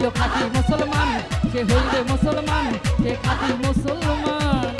হইল খাঁটি মুসলমান সে হইল মুসলমান সে খাঁটি মুসলমান।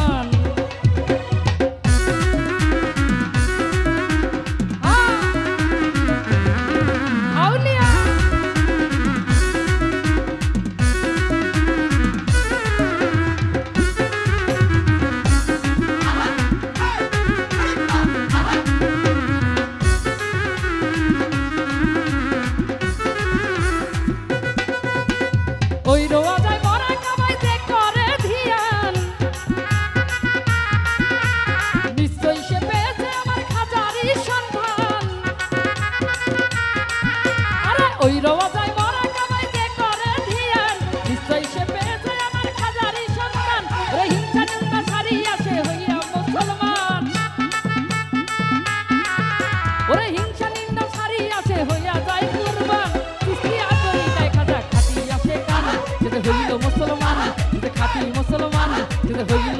ওই রওয়া যায় মরা কামাইকে করে ধিয়ান নিশ্চয় সে পেয়েছে আমার খাজারি সন্তান। ওই হিংসা নিন্দা সারিয়া সে হইয়া মুসলমান। ওরে হিংসা নিন্দা সারিয়া সে হইয়া যায় কুরবান। কুস্তিয়া করি মুসলমান, যেতে খাটি মুসলমান হইল